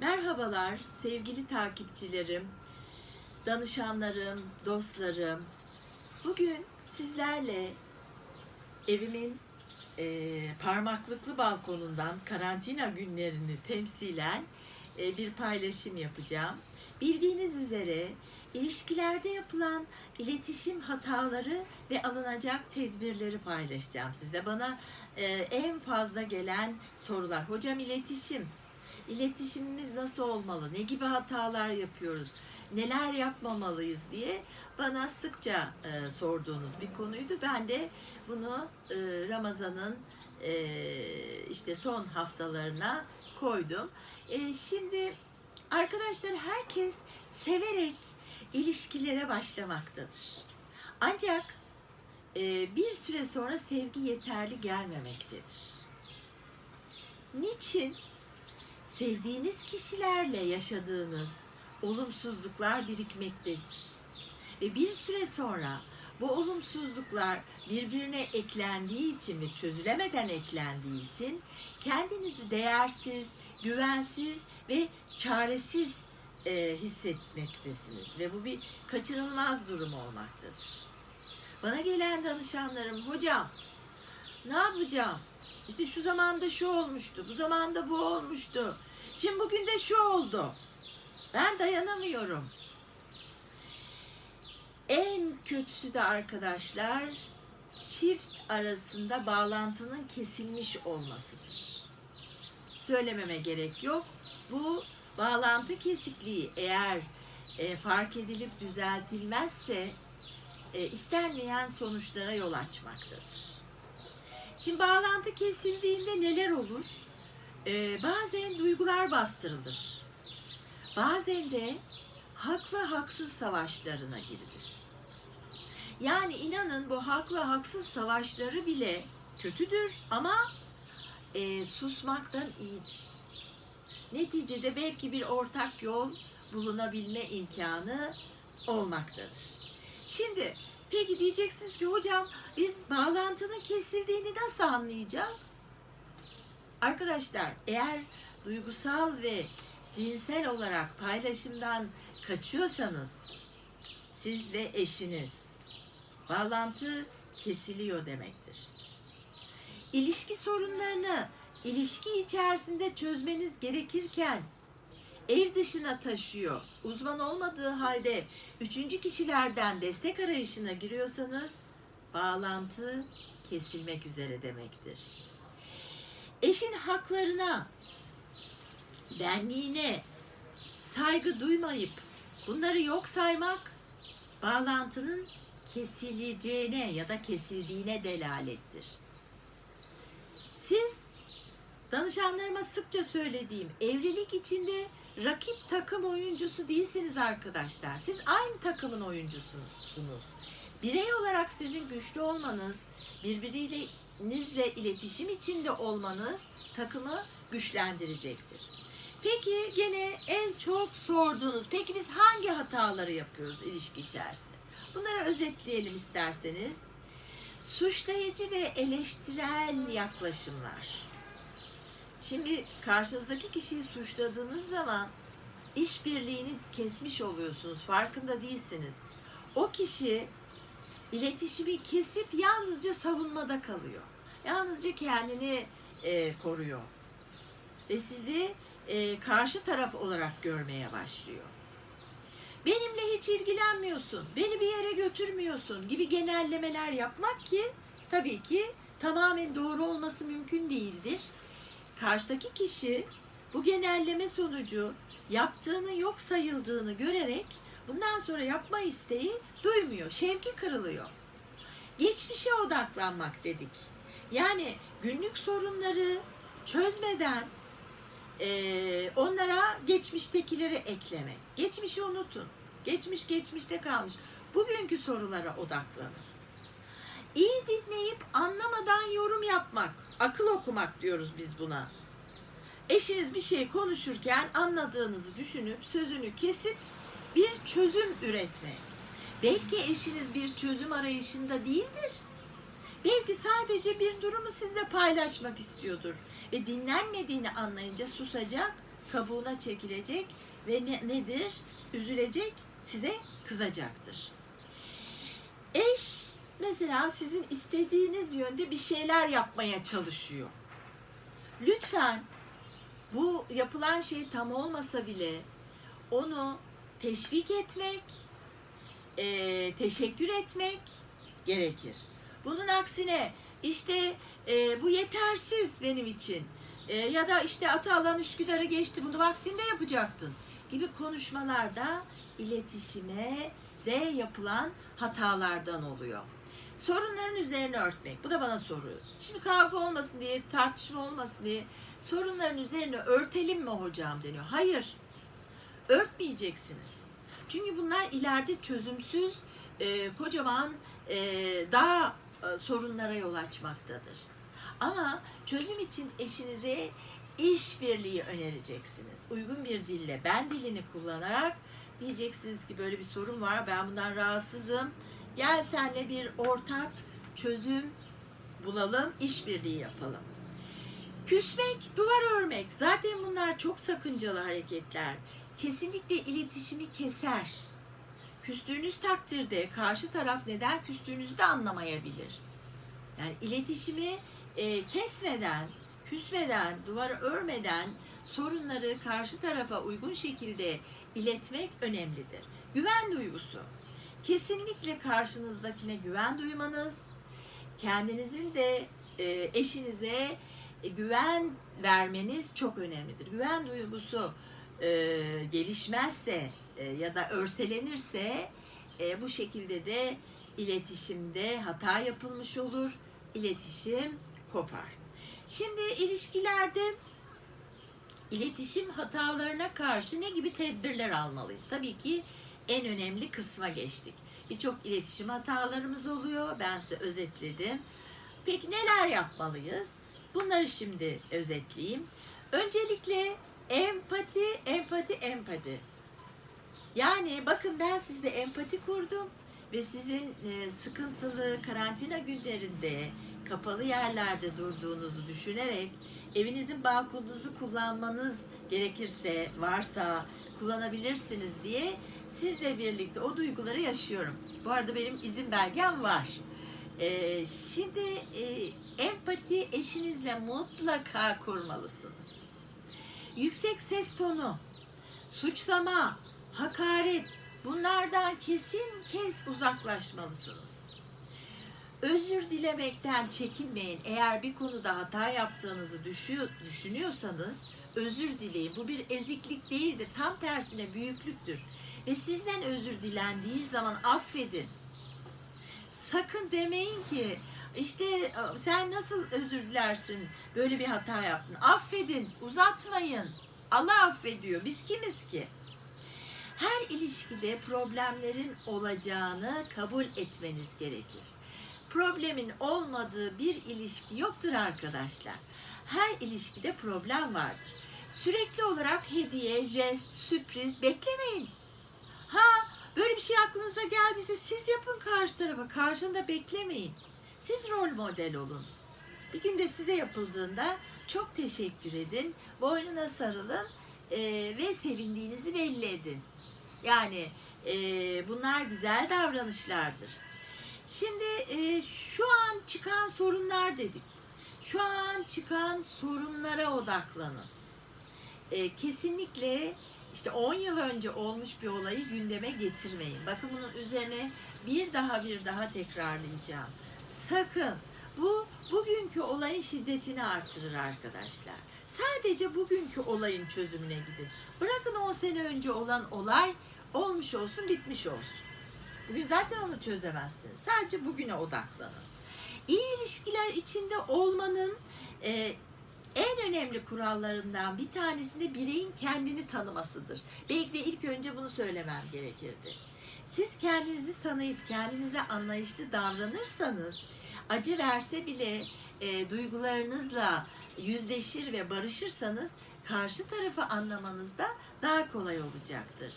Merhabalar sevgili takipçilerim, danışanlarım, dostlarım. Bugün sizlerle evimin e, parmaklıklı balkonundan karantina günlerini temsilen e, bir paylaşım yapacağım. Bildiğiniz üzere ilişkilerde yapılan iletişim hataları ve alınacak tedbirleri paylaşacağım sizle. Bana e, en fazla gelen sorular. Hocam iletişim, iletişimimiz nasıl olmalı? Ne gibi hatalar yapıyoruz? Neler yapmamalıyız diye bana sıkça e, sorduğunuz bir konuydu. Ben de bunu e, Ramazan'ın e, işte son haftalarına koydum. E, şimdi arkadaşlar herkes severek ilişkilere başlamaktadır. Ancak e, bir süre sonra sevgi yeterli gelmemektedir. Niçin? Sevdiğiniz kişilerle yaşadığınız olumsuzluklar birikmektedir. Ve bir süre sonra bu olumsuzluklar birbirine eklendiği için ve çözülemeden eklendiği için kendinizi değersiz, güvensiz ve çaresiz e, hissetmektesiniz ve bu bir kaçınılmaz durum olmaktadır. Bana gelen danışanlarım hocam ne yapacağım? İşte şu zamanda şu olmuştu, bu zamanda bu olmuştu. Şimdi bugün de şu oldu. Ben dayanamıyorum. En kötüsü de arkadaşlar çift arasında bağlantının kesilmiş olmasıdır. Söylememe gerek yok. Bu bağlantı kesikliği eğer e, fark edilip düzeltilmezse e, istenmeyen sonuçlara yol açmaktadır. Şimdi bağlantı kesildiğinde neler olur? E, bazen duygular bastırılır. Bazen de haklı haksız savaşlarına girilir. Yani inanın bu haklı haksız savaşları bile kötüdür ama e, susmaktan iyidir. Neticede belki bir ortak yol bulunabilme imkanı olmaktadır. Şimdi peki diyeceksiniz ki hocam biz bağlantının kesildiğini nasıl anlayacağız? Arkadaşlar eğer duygusal ve cinsel olarak paylaşımdan kaçıyorsanız siz ve eşiniz bağlantı kesiliyor demektir. İlişki sorunlarını ilişki içerisinde çözmeniz gerekirken ev dışına taşıyor, uzman olmadığı halde üçüncü kişilerden destek arayışına giriyorsanız bağlantı kesilmek üzere demektir. Eşin haklarına, benliğine saygı duymayıp bunları yok saymak bağlantının kesileceğine ya da kesildiğine delalettir. Siz danışanlarıma sıkça söylediğim evlilik içinde rakip takım oyuncusu değilsiniz arkadaşlar. Siz aynı takımın oyuncusunuz. Birey olarak sizin güçlü olmanız, birbirinizle iletişim içinde olmanız takımı güçlendirecektir. Peki gene en çok sorduğunuz, peki biz hangi hataları yapıyoruz ilişki içerisinde? Bunları özetleyelim isterseniz. Suçlayıcı ve eleştirel yaklaşımlar. Şimdi karşınızdaki kişiyi suçladığınız zaman işbirliğini kesmiş oluyorsunuz. Farkında değilsiniz. O kişi iletişimi kesip yalnızca savunmada kalıyor. Yalnızca kendini e, koruyor. Ve sizi e, karşı taraf olarak görmeye başlıyor. Benimle hiç ilgilenmiyorsun, beni bir yere götürmüyorsun gibi genellemeler yapmak ki tabii ki tamamen doğru olması mümkün değildir. Karşıdaki kişi bu genelleme sonucu yaptığını yok sayıldığını görerek bundan sonra yapma isteği duymuyor, şevki kırılıyor. Geçmişe odaklanmak dedik. Yani günlük sorunları çözmeden e, onlara geçmiştekileri eklemek. Geçmişi unutun. Geçmiş geçmişte kalmış. Bugünkü sorulara odaklanın. İyi dinleyip anlamadan yorum yapmak. Akıl okumak diyoruz biz buna. Eşiniz bir şey konuşurken anladığınızı düşünüp sözünü kesip bir çözüm üretmek. Belki eşiniz bir çözüm arayışında değildir. Belki sadece bir durumu sizle paylaşmak istiyordur ve dinlenmediğini anlayınca susacak kabuğuna çekilecek ve ne, nedir? Üzülecek, size kızacaktır. Eş mesela sizin istediğiniz yönde bir şeyler yapmaya çalışıyor. Lütfen bu yapılan şey tam olmasa bile onu teşvik etmek, eee, teşekkür etmek gerekir. Bunun aksine işte e, bu yetersiz benim için E, ya da işte atı alan Üsküdar'a geçti bunu vaktinde yapacaktın gibi konuşmalarda iletişime de yapılan hatalardan oluyor. Sorunların üzerine örtmek. Bu da bana soru. Şimdi kavga olmasın diye, tartışma olmasın diye sorunların üzerine örtelim mi hocam deniyor. Hayır. Örtmeyeceksiniz. Çünkü bunlar ileride çözümsüz e, kocaman e, daha e, sorunlara yol açmaktadır. Ama çözüm için eşinize işbirliği önereceksiniz. Uygun bir dille, ben dilini kullanarak diyeceksiniz ki böyle bir sorun var, ben bundan rahatsızım. Gel senle bir ortak çözüm bulalım, işbirliği yapalım. Küsmek, duvar örmek zaten bunlar çok sakıncalı hareketler. Kesinlikle iletişimi keser. Küstüğünüz takdirde karşı taraf neden küstüğünüzü de anlamayabilir. Yani iletişimi e, kesmeden, küsmeden, duvar örmeden sorunları karşı tarafa uygun şekilde iletmek önemlidir. Güven duygusu. Kesinlikle karşınızdakine güven duymanız, kendinizin de e, eşinize güven vermeniz çok önemlidir. Güven duygusu e, gelişmezse e, ya da örselenirse e, bu şekilde de iletişimde hata yapılmış olur. İletişim kopar. Şimdi ilişkilerde iletişim hatalarına karşı ne gibi tedbirler almalıyız? Tabii ki en önemli kısma geçtik. Birçok iletişim hatalarımız oluyor. Ben size özetledim. Peki neler yapmalıyız? Bunları şimdi özetleyeyim. Öncelikle empati, empati, empati. Yani bakın ben sizde empati kurdum ve sizin e, sıkıntılı karantina günlerinde kapalı yerlerde durduğunuzu düşünerek evinizin balkonunuzu kullanmanız gerekirse varsa kullanabilirsiniz diye sizle birlikte o duyguları yaşıyorum. Bu arada benim izin belgem var. Ee, şimdi e, empati eşinizle mutlaka kurmalısınız. Yüksek ses tonu, suçlama, hakaret bunlardan kesin kes uzaklaşmalısınız. Özür dilemekten çekinmeyin. Eğer bir konuda hata yaptığınızı düşünüyorsanız özür dileyin. Bu bir eziklik değildir. Tam tersine büyüklüktür. Ve sizden özür dilendiği zaman affedin. Sakın demeyin ki işte sen nasıl özür dilersin böyle bir hata yaptın. Affedin, uzatmayın. Allah affediyor. Biz kimiz ki? Her ilişkide problemlerin olacağını kabul etmeniz gerekir. Problemin olmadığı bir ilişki yoktur arkadaşlar. Her ilişkide problem vardır. Sürekli olarak hediye, jest, sürpriz beklemeyin. Ha böyle bir şey aklınıza geldiyse siz yapın karşı tarafa. Karşında beklemeyin. Siz rol model olun. Bir gün de size yapıldığında çok teşekkür edin. Boynuna sarılın eee, ve sevindiğinizi belli edin. Yani eee, bunlar güzel davranışlardır. Şimdi eee, şu an çıkan sorunlar dedik. Şu an çıkan sorunlara odaklanın. Eee, kesinlikle işte 10 yıl önce olmuş bir olayı gündeme getirmeyin. Bakın bunun üzerine bir daha bir daha tekrarlayacağım. Sakın bu bugünkü olayın şiddetini arttırır arkadaşlar. Sadece bugünkü olayın çözümüne gidin. Bırakın 10 sene önce olan olay olmuş olsun, bitmiş olsun. Bugün zaten onu çözemezsiniz. Sadece bugüne odaklanın. İyi ilişkiler içinde olmanın e, en önemli kurallarından bir tanesi de bireyin kendini tanımasıdır. Belki de ilk önce bunu söylemem gerekirdi. Siz kendinizi tanıyıp kendinize anlayışlı davranırsanız acı verse bile e, duygularınızla yüzleşir ve barışırsanız karşı tarafı anlamanız da daha kolay olacaktır.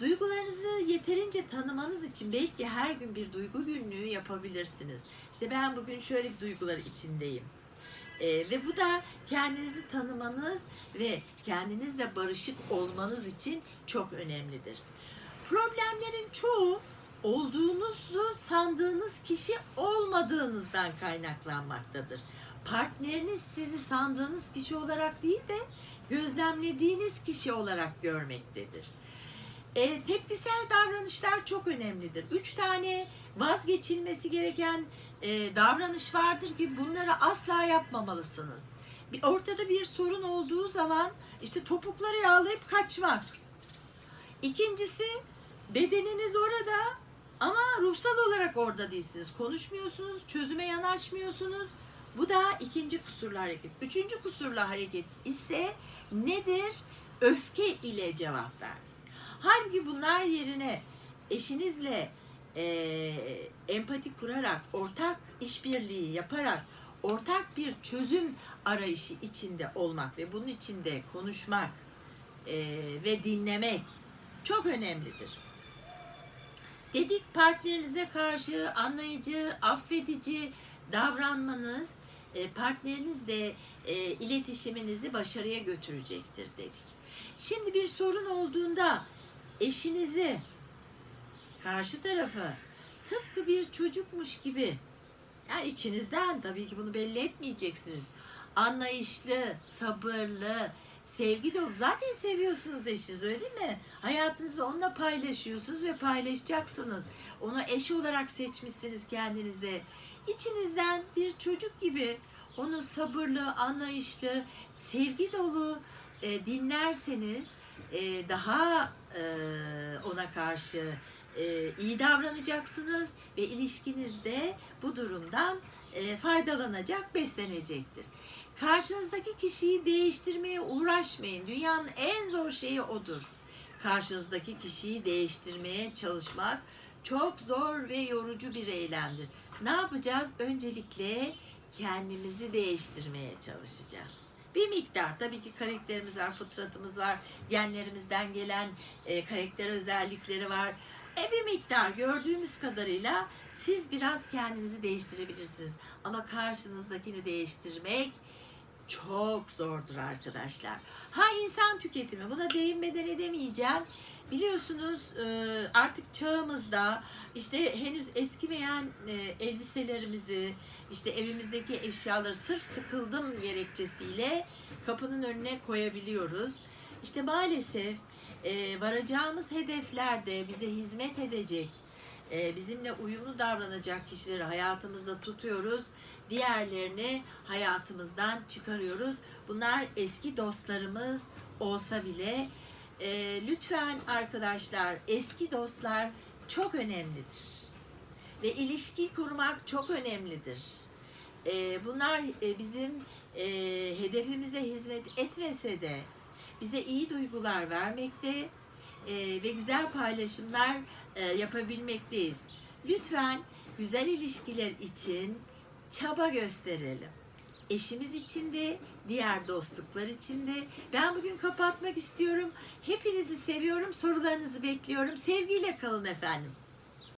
Duygularınızı yeterince tanımanız için belki her gün bir duygu günlüğü yapabilirsiniz. İşte ben bugün şöyle bir duygular içindeyim. Ee, ve bu da kendinizi tanımanız ve kendinizle barışık olmanız için çok önemlidir. Problemlerin çoğu olduğunuzu sandığınız kişi olmadığınızdan kaynaklanmaktadır. Partneriniz sizi sandığınız kişi olarak değil de gözlemlediğiniz kişi olarak görmektedir. E, tepkisel davranışlar çok önemlidir. Üç tane vazgeçilmesi gereken e, davranış vardır ki bunları asla yapmamalısınız. Bir, ortada bir sorun olduğu zaman işte topukları yağlayıp kaçmak. İkincisi bedeniniz orada ama ruhsal olarak orada değilsiniz. Konuşmuyorsunuz, çözüme yanaşmıyorsunuz. Bu da ikinci kusurlu hareket. Üçüncü kusurlu hareket ise nedir? Öfke ile cevap ver. Halbuki bunlar yerine eşinizle e, empati kurarak, ortak işbirliği yaparak, ortak bir çözüm arayışı içinde olmak ve bunun içinde konuşmak e, ve dinlemek çok önemlidir. Dedik partnerinize karşı anlayıcı, affedici davranmanız e, partnerinizle e, iletişiminizi başarıya götürecektir dedik. Şimdi bir sorun olduğunda eşinizi, karşı tarafı tıpkı bir çocukmuş gibi yani içinizden tabii ki bunu belli etmeyeceksiniz. Anlayışlı, sabırlı, sevgi dolu. Zaten seviyorsunuz eşinizi öyle değil mi? Hayatınızı onunla paylaşıyorsunuz ve paylaşacaksınız. Onu eş olarak seçmişsiniz kendinize. İçinizden bir çocuk gibi onu sabırlı, anlayışlı, sevgi dolu e, dinlerseniz e, daha e, ona karşı e, iyi davranacaksınız ve ilişkinizde bu durumdan e, faydalanacak, beslenecektir. Karşınızdaki kişiyi değiştirmeye uğraşmayın. Dünyanın en zor şeyi odur. Karşınızdaki kişiyi değiştirmeye çalışmak çok zor ve yorucu bir eylemdir. Ne yapacağız? Öncelikle kendimizi değiştirmeye çalışacağız. Bir miktar tabii ki karakterimiz var, fıtratımız var, genlerimizden gelen e, karakter özellikleri var. E bir miktar gördüğümüz kadarıyla siz biraz kendinizi değiştirebilirsiniz. Ama karşınızdakini değiştirmek çok zordur arkadaşlar. Ha insan tüketimi buna değinmeden edemeyeceğim. Biliyorsunuz e, artık çağımızda işte henüz eskimeyen e, elbiselerimizi, işte evimizdeki eşyaları sırf sıkıldım gerekçesiyle kapının önüne koyabiliyoruz. İşte maalesef e, varacağımız hedeflerde bize hizmet edecek, e, bizimle uyumlu davranacak kişileri hayatımızda tutuyoruz. Diğerlerini hayatımızdan çıkarıyoruz. Bunlar eski dostlarımız olsa bile e, lütfen arkadaşlar eski dostlar çok önemlidir. Ve ilişki kurmak çok önemlidir. E, bunlar e, bizim e, hedefimize hizmet etmese de bize iyi duygular vermekte e, ve güzel paylaşımlar e, yapabilmekteyiz. Lütfen güzel ilişkiler için çaba gösterelim. Eşimiz için de, diğer dostluklar için de. Ben bugün kapatmak istiyorum. Hepinizi seviyorum. Sorularınızı bekliyorum. Sevgiyle kalın efendim.